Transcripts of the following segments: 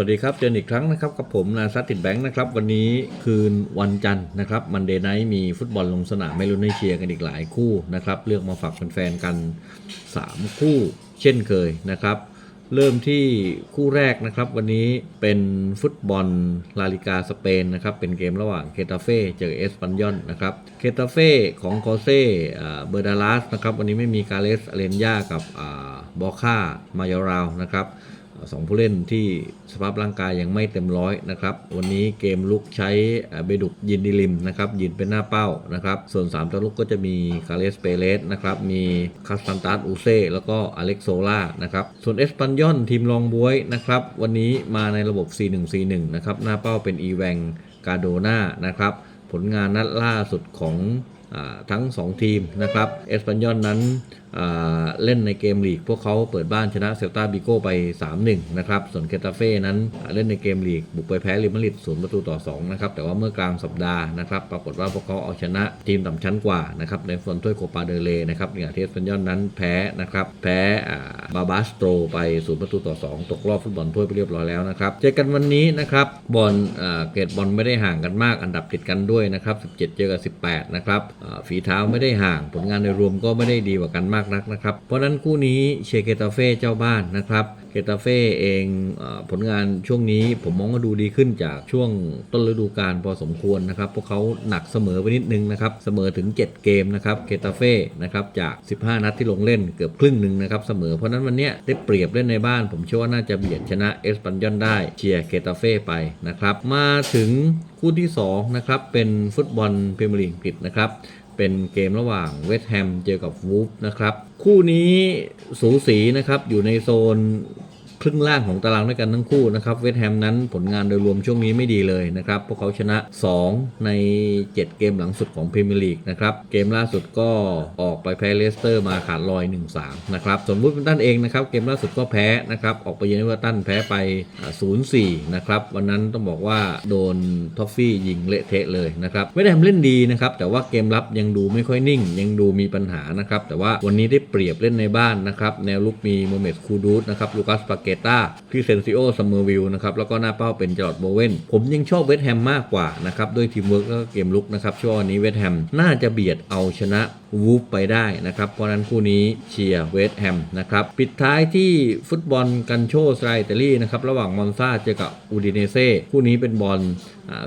วัสดีครับ เจอกันอีกครั้งนะครับกับผมนาซัตติดแบงค์นะครับ วันนี้คืนวันจันทร์นะครับมันเดย์ไนท์มีฟุตบอลลงสนามไม่ลุ้นให้เชียร์กันอีกหลายคู่นะครับ เลือกมาฝากแฟนๆกัน 3 คู่เช่นเคยนะครับ เริ่มที่คู่แรกนะครับ วันนี้เป็นฟุตบอลลาลิกาสเปนนะครับ เป็นเกมระหว่างเคตาเฟ่เจอเอสปันยอนนะครับเคตาเฟ่ของโคเซ่เบอร์ดาลัสนะครับวันนี้ไม่มีกาเลสอเลนยากับบอค่ามายาราวนะครับ สองผู้เล่นที่สภาพร่างกายยังไม่เต็มร้อยนะครับ วันนี้เกมลุกใช้เบดุกยินดิลิมนะครับยินเป็นหน้าเป้านะครับ ส่วน3ตัวลุกก็จะมีคาเลสเปเรสนะครับ มีคาสตันตัสอูเซ่แล้วก็อเล็กโซล่านะครับ ส่วนเอสปันยอนทีมรองบวยนะครับ วันนี้มาในระบบ 4-1-4-1 นะครับ หน้าเป้าเป็นอีแวงกาโดนานะครับ ผลงานนัดล่าสุดของอทั้ง 2 ทีมนะครับเอสปันยอนนั้นเล่นในเกมลีก พวกเขาเปิดบ้านชนะเซลตาบิโก้ไป 3-1 นะครับ ส่วนเคตาเฟ่นั้นเล่นในเกมลีก บุกไปแพ้ริมาริด0ประตูต่อ 2 นะครับ แต่ว่าเมื่อกลางสัปดาห์นะครับ ปรากฏว่าพวกเขาเอาชนะทีมต่ำชั้นกว่านะครับ ในส่วนถ้วยโคปาเดเลนะครับอย่างที่เปนยอนนั้นแพ้นะครับ แพ้บาบาสโตรไป0ประตูต่อ 2 ตกรอบฟุตบอลถ้วยไปเรียบร้อยแล้วนะครับ เจอกันวันนี้นะครับ บอลเกรดบอลไม่ได้ห่างกันมาก อันดับติดกันด้วยนะครับ 17 เจอกับ 18 นะครับฝีเท้าไม่ได้ห่าง ผลงานโดยรวมก็ไม่ได้ดีกว่ากันมากนักนะครับ เพราะฉะนั้นคู่นี้เชยร์เกตาเฟ่เจ้าบ้านนะครับเกตาเฟ่เองผลงานช่วงนี้ผมมองว่าดูดีขึ้นจากช่วงต้นฤดูกาลพอสมควรนะครับพวกเขาหนักเสมอไปนิดนึงนะครับเสมอถึง 7 เกมนะครับเกตาเฟ่นะครับจาก 15 นัดที่ลงเล่นเกือบครึ่งหนึ่งนะครับเสมอเพราะนั้นวันนี้ได้เปรียบเล่นในบ้าน ผมเชื่อว่าน่าจะเบียดชนะเอสปันยอนได้เชียร์เกตาเฟ่ไปนะครับมาถึงคู่ที่สองนะครับเป็นฟุตบอลพรีเมียร์ลีกอังกฤษนะครับ เป็นเกมระหว่างเวสต์แฮมเจอกับวูฟนะครับ คู่นี้สูสีนะครับอยู่ในโซน ครึ่งล่างของตารางด้วยกันทั้งคู่นะครับเวสต์แฮมนั้นผลงานโดยรวมช่วงนี้ไม่ดีเลยนะครับพวกเขาชนะ 2 ใน 7 เกมหลังสุดของพรีเมียร์ลีกนะครับเกมล่าสุดก็ออกไปแพ้เลสเตอร์มาขาดลอย 1-3 นะครับส่วนวูฟแฮมป์ตันเองนะครับเกมล่าสุดก็แพ้นะครับออกไปเยือนเวอร์ตันแพ้ไป 0-4 นะครับวันนั้นต้องบอกว่าโดนท็อฟฟี่ยิงเละเทะเลยนะครับไม่ได้ทำเล่นดีนะครับแต่ว่าเกมรับยังดูไม่ค่อยนิ่ง ยังดูมีปัญหานะครับแต่ว่าวันนี้ได้เปรียบเล่นในบ้านนะครับแนวลุกมีโมเมดคูดูสนะครับลูคัสปาเกตาพี่เซนซิโอซัมเมอร์วิลนะครับแล้วก็หน้าเป้าเป็นจอร์ดโบเวนผมยังชอบเวสต์แฮมมากกว่านะครับด้วยทีมเวิร์กแล้วก็เกมลุกนะครับช่วงนี้เวสต์แฮมน่าจะเบียดเอาชนะวูฟไปได้นะครับเพราะนั้นคู่นี้เชียร์เวสต์แฮมนะครับปิดท้ายที่ฟุตบอลกันโชสไตรอิตาลีนะครับระหว่างมอนซาเจอกับอูดิเนเซ่คู่นี้เป็นบอล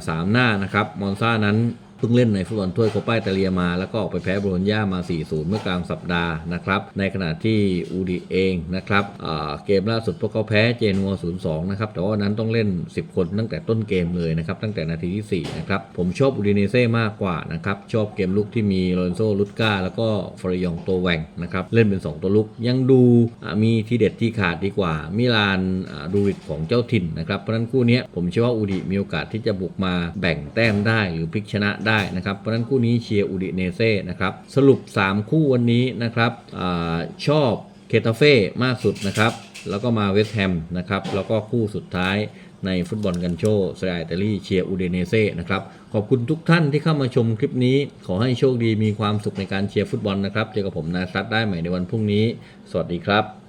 สามหน้านะครับมอนซานั้น เพิ่งเล่นในฟุตบอลถ้วยโคปาอิตาเลียมา แล้วก็ออกไปแพ้โบโลญญามา 4-0 เมื่อกลางสัปดาห์นะครับในขณะที่อูดีเองนะครับเกมล่าสุดพวกเขาแพ้เจนัว 0-2 นะครับแต่ว่านั้นต้องเล่น 10 คนตั้งแต่ต้นเกมเลยนะครับตั้งแต่นาทีที่ 4 นะครับผมชอบอูดิเนเซ่มากกว่านะครับชอบเกมลุกที่มีโรนโซลุตกาแล้วก็ฟรยองตัวแหว่งนะครับเล่นเป็น 2 ตัวลุกยังดูมีที่เด็ดที่ขาดดีกว่า มิลานดูริดของเจ้าถิ่นนะครับเพราะนั้นคู่นี้ผมเชื่อว่าอูดิมีโอกาสที่จะบุกมาแบ่งแต้มได้หรือพลิกชนะได้นะครับ เพราะนั้นคู่นี้เชียร์อูดิเนเซ่นะครับ สรุป 3 คู่วันนี้นะครับอชอบเคตาเฟ่มากสุดนะครับ แล้วก็มาเวสต์แฮมนะครับ แล้วก็คู่สุดท้ายในฟุตบอลกันโชว์สไล์อิตาลีเชียร์อูดิเนเซ่นะครับ ขอบคุณทุกท่านที่เข้ามาชมคลิปนี้ ขอให้โชคดีมีความสุขในการเชียร์ฟุตบอลนะครับ เจอกับผมนาซัดได้ใหม่ในวันพรุ่งนี้ สวัสดีครับ